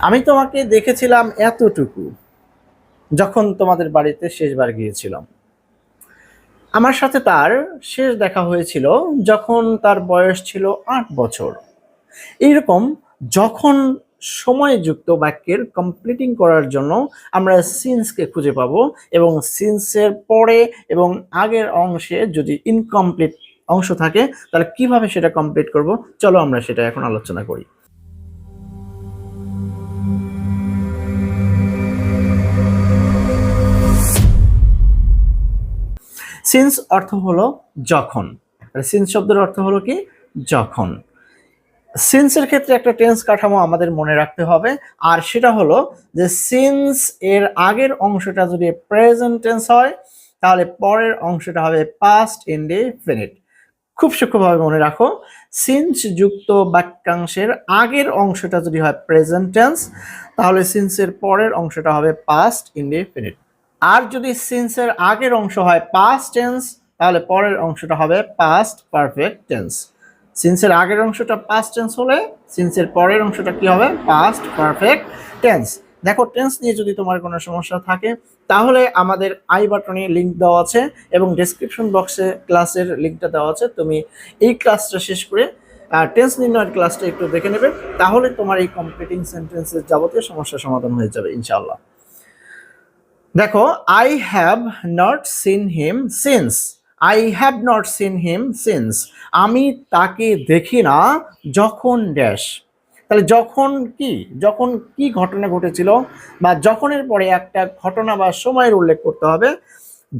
আমি তোমাকে দেখেছিলাম এতটুকু যখন তোমাদের বাড়িতে শেষবার গিয়েছিলাম। আমার সাথে তার শেষ দেখা হয়েছিল যখন তার বয়স ছিল আট বছর। এইরকম যখন সময়যুক্ত বাক্যের কমপ্লিটিং করার জন্য আমরা সিন্সকে খুঁজে পাবো এবং সিন্সের পরে এবং আগের অংশে যদি ইনকমপ্লিট অংশ থাকে তাহলে কীভাবে সেটা কমপ্লিট করব? চলো আমরা সেটা এখন আলোচনা করি। সিন্স অর্থ হলো যখন। সিন্স শব্দের অর্থ হলো কি? যখন। সিন্সের ক্ষেত্রে একটা টেন্স কাঠামো আমাদের মনে রাখতে হবে। আর সেটা হলো যে সিন্স এর আগের অংশটা যদি প্রেজেন্ট টেন্স হয়, তাহলে পরের অংশটা হবে পাস্ট ইনডিফিনিট খুব সূক্ষ্মভাবে মনে রাখো সিন্স যুক্ত বাক্যাংশের আগের অংশটা যদি হয় প্রেজেন্ট টেন্স তাহলে সিন্সের পরের অংশটা হবে পাস্ট ইনডিফিনিট আর যদি সিন্সের আগের অংশ হয় পাস্ট টেন্স তাহলে পরের অংশটা হবে পাস্ট পারফেক্ট টেন্স সিন্সের আগের অংশটা পাস্ট টেন্স হলে সিন্সের পরের অংশটা কি হবে? পাস্ট পারফেক্ট টেন্স দেখো টেন্স নিয়ে যদি তোমার কোনো সমস্যা থাকে, তাহলে আমাদের আই বাটনে লিঙ্ক দেওয়া আছে এবং ডেসক্রিপশন বক্সে ক্লাসের লিঙ্কটা দেওয়া আছে। তুমি এই ক্লাসটা শেষ করে টেন্স নির্ণয়ের ক্লাসটা একটু দেখে নেবে, তাহলে তোমার এই কমপ্লিটিং সেন্টেন্সের যাবতীয় সমস্যার সমাধান হয়ে যাবে, ইনশাআল্লাহ। দেখো I have not seen him since I have not seen him since আমি তাকে দেখি না যখন ড্যাশ তাহলে যখন কি? যখন কি ঘটনা ঘটেছিল বা যখনের পরে একটা ঘটনা বা সময়ের উল্লেখ করতে হবে,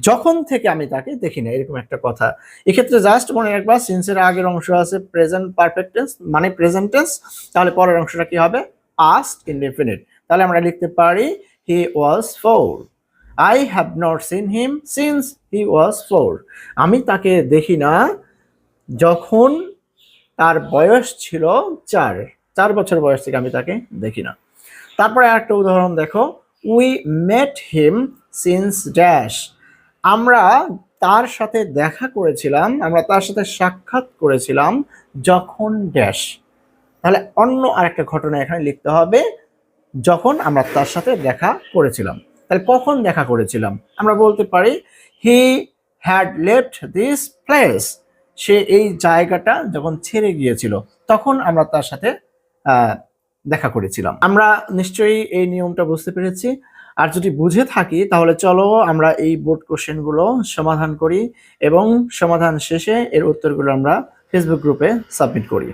যখন থেকে আমি তাকে দেখি না, এরকম একটা কথা। এক্ষেত্রে জাস্ট মনে রাখবা সিন্সের আগের অংশ আছে প্রেজেন্ট পারফেক্ট টেন্স মানে প্রেজেন্ট টেন্স তাহলে পরের অংশটা কি হবে? পাস্ট ইনডেফিনিট তাহলে আমরা লিখতে পারি he was four I have not seen him since he was four আমি তাকে দেখি না যখন তার বয়স ছিল চার চার বছর বয়স থেকে আমি তাকে দেখি না। তারপরে আরেকটা উদাহরণ দেখো। We met him since dash আমরা তার সাথে দেখা করেছিলাম, আমরা তার সাথে সাক্ষাৎ করেছিলাম যখন ড্যাশ তাহলে অন্য আরেকটা ঘটনা এখানে লিখতে হবে, যখন আমরা তার সাথে দেখা করেছিলাম। তাহলে কখন দেখা করেছিলাম? আমরা বলতে পারি he had left this place সে এই জায়গাটা যখন ছেড়ে গিয়েছিল, তখন আমরা তার সাথে দেখা করেছিলাম। আমরা নিশ্চয়ই এই নিয়মটা বুঝতে পেরেছি। আর যদি বুঝে থাকি, তাহলে চলো আমরা এই বোর্ড কোশ্চেনগুলো সমাধান করি এবং সমাধান শেষে এর উত্তরগুলো আমরা ফেসবুক গ্রুপে সাবমিট করি।